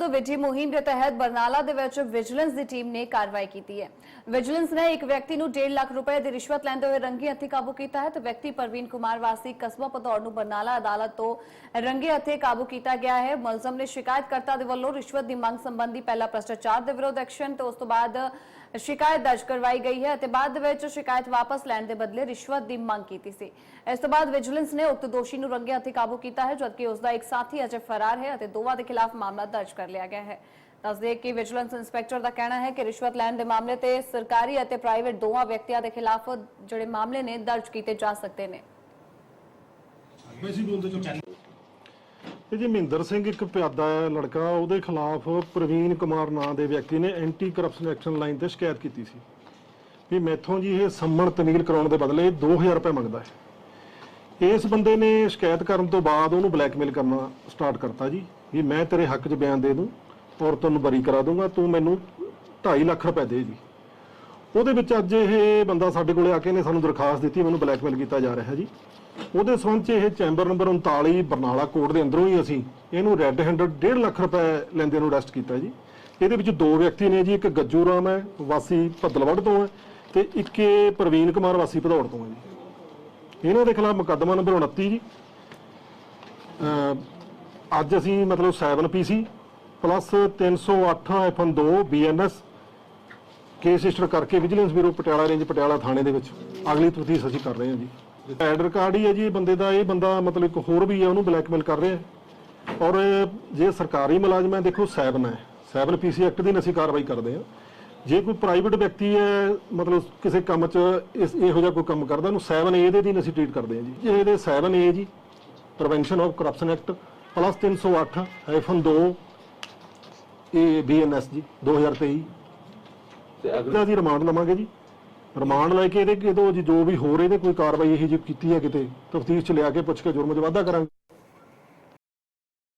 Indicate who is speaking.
Speaker 1: ਵਿਰੁੱਧ ਵਿੱਢੀ ਮੁਹਿੰਮ ਦੇ ਤਹਿਤ ਬਰਨਾਲਾ ਦੇ ਵਿੱਚ ਵਿਜੀਲੈਂਸ ਦੀ ਟੀਮ ਨੇ ਕਾਰਵਾਈ ਕੀਤੀ ਹੈ। ਵਿਜੀਲੈਂਸ ਨੇ ਇੱਕ ਵਿਅਕਤੀ ਨੂੰ 1.5 ਲੱਖ ਰੁਪਏ ਦੀ ਰਿਸ਼ਵਤ ਲੈਂਦੇ ਹੋਏ ਰੰਗੇ ਹੱਥੀ ਕਾਬੂ ਕੀਤਾ ਹੈ ਤੇ ਵਿਅਕਤੀ ਪ੍ਰਵੀਨ ਕੁਮਾਰ ਵਾਸੀ ਕਸਬਾ ਪਧੌੜ ਨੂੰ ਬਰਨਾਲਾ ਅਦਾਲਤ ਤੋਂ ਰੰਗੇ ਹੱਥੇ ਕਾਬੂ ਕੀਤਾ ਗਿਆ ਹੈ। ਮੁਲਜ਼ਮ ਨੇ ਸ਼ਿਕਾਇਤਕਰਤਾ ਦੇ ਵੱਲੋਂ ਰਿਸ਼ਵਤ ਦੀ ਮੰਗ ਸੰਬੰਧੀ ਪਹਿਲਾ ਭ੍ਰਸ਼ਟਾਚਾਰ ਦੇ ਵਿਰੁੱਧ ਐਕਸ਼ਨ ਤੇ ਉਸ ਤੋਂ ਬਾਅਦ ਸ਼ਿਕਾਇਤ ਦਰਜ ਕਰਵਾਈ ਗਈ ਹੈ ਅਤੇ ਬਾਅਦ ਦੇ ਵਿੱਚ ਸ਼ਿਕਾਇਤ ਵਾਪਸ ਲੈਣ ਦੇ ਬਦਲੇ ਰਿਸ਼ਵਤ ਦੀ ਮੰਗ ਕੀਤੀ ਸੀ। ਇਸ ਤੋਂ ਬਾਅਦ ਵਿਜੀਲੈਂਸ ਨੇ ਉਕਤ ਦੋਸ਼ੀ ਨੂੰ ਰੰਗੇ ਹੱਥੀ ਕਾਬੂ ਕੀਤਾ ਹੈ, ਜਦਕਿ ਉਸ ਦਾ ਇੱਕ ਸਾਥੀ ਅਜੇ ਫਰਾਰ ਹੈ ਅਤੇ ਦੋਵਾਂ ਦੇ ਖਿਲਾਫ ਮਾਮਲਾ ਦਰਜ ਕਰ ਲਿਆ ਗਿਆ ਹੈ। ਦੱਸਦੇ ਕਿ ਵਿਜੀਲੈਂਸ ਇੰਸਪੈਕਟਰ ਦਾ ਕਹਿਣਾ ਹੈ ਕਿ ਰਿਸ਼ਵਤ ਲੈਣ ਦੇ ਮਾਮਲੇ ਤੇ ਸਰਕਾਰੀ ਅਤੇ ਪ੍ਰਾਈਵੇਟ ਦੋਵਾਂ ਵਿਅਕਤੀਆਂ ਦੇ ਖਿਲਾਫ ਜਿਹੜੇ ਮਾਮਲੇ ਨੇ ਦਰਜ ਕੀਤੇ ਜਾ ਸਕਦੇ ਨੇ।
Speaker 2: ਇਹ ਜੀ ਮਹਿੰਦਰ ਸਿੰਘ ਇੱਕ ਪਿਆਦਾ ਹੈ ਲੜਕਾ ਉਹਦੇ ਖਿਲਾਫ ਪ੍ਰਵੀਨ ਕੁਮਾਰ ਨਾਂ ਦੇ ਵਿਅਕਤੀ ਨੇ ਐਂਟੀ ਕਰਪਸ਼ਨ ਐਕਸ਼ਨ ਲਾਈਨ ਤੇ ਸ਼ਿਕਾਇਤ ਕੀਤੀ ਸੀ। ਵੀ ਮੈਥੋਂ ਜੀ ਇਹ ਸੰਮਣ ਤਮੀਲ ਕਰਾਉਣ ਦੇ ਬਦਲੇ 2000 ਰੁਪਏ ਮੰਗਦਾ ਹੈ। ਇਸ ਬੰਦੇ ਨੇ ਸ਼ਿਕਾਇਤ ਕਰਨ ਤੋਂ ਬਾਅਦ ਉਹਨੂੰ ਬਲੈਕਮੇਲ ਕਰਨਾ ਸਟਾਰਟ ਕਰਤਾ ਜੀ। ਵੀ ਮੈਂ ਤੇਰੇ ਹੱਕ 'ਚ ਬਿਆਨ ਦੇ ਦੂੰ ਔਰ ਤੁਹਾਨੂੰ ਬਰੀ ਕਰਾ ਦੂੰਗਾ, ਤੂੰ ਮੈਨੂੰ 2.5 ਲੱਖ ਰੁਪਏ ਦੇ ਜੀ। ਉਹਦੇ ਵਿੱਚ ਅੱਜ ਇਹ ਬੰਦਾ ਸਾਡੇ ਕੋਲੇ ਆ ਕੇ ਨੇ ਸਾਨੂੰ ਦਰਖਾਸਤ ਦਿੱਤੀ, ਮੈਨੂੰ ਬਲੈਕਮੇਲ ਕੀਤਾ ਜਾ ਰਿਹਾ ਜੀ। ਉਹਦੇ ਸੰਬੰਧ 'ਚ ਇਹ ਚੈਂਬਰ ਨੰਬਰ 39 ਬਰਨਾਲਾ ਕੋਰਟ ਦੇ ਅੰਦਰੋਂ ਹੀ ਅਸੀਂ ਇਹਨੂੰ ਰੈੱਡ ਹੈਂਡਡ 1.5 ਲੱਖ ਰੁਪਏ ਲੈਂਦੇ ਨੂੰ ਅਰੈਸਟ ਕੀਤਾ ਜੀ। ਇਹਦੇ ਵਿੱਚ ਦੋ ਵਿਅਕਤੀ ਨੇ ਜੀ, ਇੱਕ ਗੱਜੂ ਰਾਮ ਹੈ, ਵਾਸੀ ਭੱਦਲਵੜ ਤੋਂ ਹੈ ਤੇ ਇੱਕ ਇਹ ਪ੍ਰਵੀਨ ਕੁਮਾਰ, ਵਾਸੀ ਭਦੌੜ ਤੋਂ ਹੈ ਜੀ। ਇਹਨਾਂ ਦੇ ਖਿਲਾਫ ਮੁਕੱਦਮਾ ਨੰਬਰ 29 ਜੀ। ਅਹ ਅੱਜ ਅਸੀਂ ਮਤਲਬ 7 PC plus 308 2 BNS case register ਕਰਕੇ vigilance bureau Patiala range Patiala ਥਾਣੇ ਦੇ ਵਿੱਚ ਅਗਲੀ ਤਫਤੀਸ਼ ਅਸੀਂ ਕਰ ਰਹੇ ਹਾਂ ਜੀ। ਐਡ ਕਾਰਡ ਹੀ ਹੈ ਜੀ, ਇਹ ਬੰਦੇ ਦਾ, ਇਹ ਬੰਦਾ ਮਤਲਬ ਇੱਕ ਹੋਰ ਵੀ ਹੈ, ਉਹਨੂੰ ਬਲੈਕਮੇਲ ਕਰ ਰਿਹਾ ਹੈ। ਔਰ ਜੇ ਸਰਕਾਰੀ ਮੁਲਾਜ਼ਮ ਹੈ, ਦੇਖੋ 7 ਹੈ। 7 ਪੀਸੀ ਐਕਟ ਦੀ ਅਸੀਂ ਕਾਰਵਾਈ ਕਰਦੇ ਹਾਂ। ਜੇ ਕੋਈ ਪ੍ਰਾਈਵੇਟ ਵਿਅਕਤੀ ਹੈ ਮਤਲਬ ਕਿਸੇ ਕੰਮ 'ਚ ਇਸ ਇਹੋ ਜਿਹਾ ਕੋਈ ਕੰਮ ਕਰਦਾ ਉਹਨੂੰ 7 ਏ ਦੇ ਦਿਨ ਅਸੀਂ ਟ੍ਰੀਟ ਕਰਦੇ ਹਾਂ ਜੀ। ਇਹਦੇ 7 A G prevention of corruption act plus 308 hyphen 2 ਇਹ ਬੀਐਨਐਸ ਜੀ 2023
Speaker 3: ਤੇ
Speaker 2: ਇਹਦਾ ਜੀ ਰਿਮਾਂਡ ਲਵਾਂਗੇ ਜੀ। ਰਿਮਾਂਡ ਲੈ ਕੇ ਇਹਦੇ ਕਿਤੋਂ ਜੀ ਜੋ ਵੀ ਹੋਰ ਇਹਦੇ ਕੋਈ ਕਾਰਵਾਈ ਇਹੀ ਜਿਹੀ ਕੀਤੀ ਹੈ ਕਿਤੇ ਤਫਤੀਸ਼ ਚ ਲਿਆ ਕੇ ਪੁੱਛ ਕੇ ਜੁਰਮ ਚ ਵਾਧਾ ਕਰਾਂਗੇ।